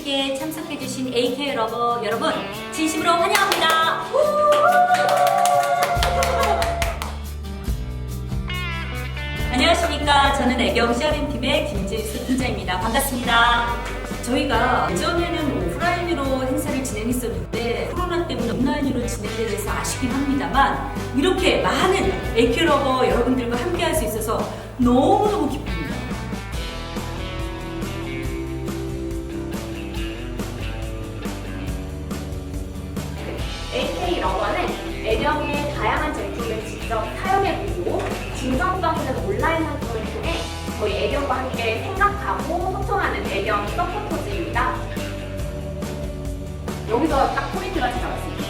결혼식에 참석해주신 AK 러버 여러분 진심으로 환영합니다. 안녕하십니까. 저는 애경 CRM팀의 김지수 팀장입니다. 반갑습니다. 저희가 예전에는 오프라인으로 행사를 진행했었는데 코로나 때문에 온라인으로 진행에 대해서 아쉽긴 합니다만 이렇게 많은 AK 러버 여러분들과 함께 할 수 있어서 너무너무 AK 러버는 애경의 다양한 제품을 직접 사용해보고 진정성 있는 온라인 활동을 통해 저희 애경과 함께 생각하고 소통하는 애경 서포터즈입니다. 여기서 딱 포인트가 잡았습니다.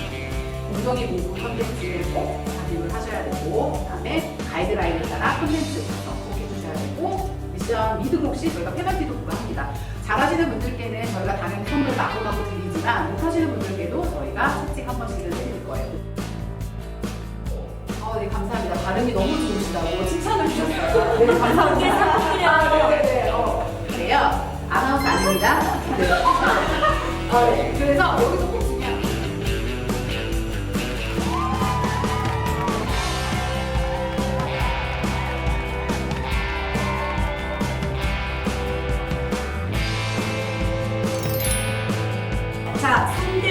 엉덩이 모브 컨텐츠를 꼭 가입을 하셔야 되고, 그 다음에 가이드라인을 따라 컨텐츠 작성 꼭 해주셔야 되고, 미션 미등 혹시 저희가 페널티도 부과합니다. 잘하시는 분들께는 저희가 당연히 선물 마구마구 드리지만, 못하시는 분들께도 저희가 채찍 한 번씩은 드릴 거예요. 어, 네, 감사합니다. 발음이 너무 좋으시다고 칭찬을 주셨어요. 네, 감사합니다. 네, 네, 네. 어, 그래요. 아나운서 아닙니다. 네. 아, 네. 그래서 여기서 꼭 중요한 게 자, 손들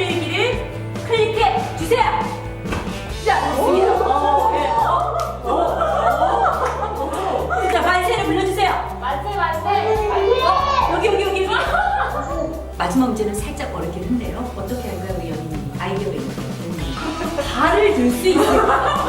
만세 만세! 어, 여기, 여기, 여기. 마지막 문제는 살짝 어렵긴 한데요. 어떻게 할까요, 우리 연인님? 아이디어가 있는 발을 들 수 있을까?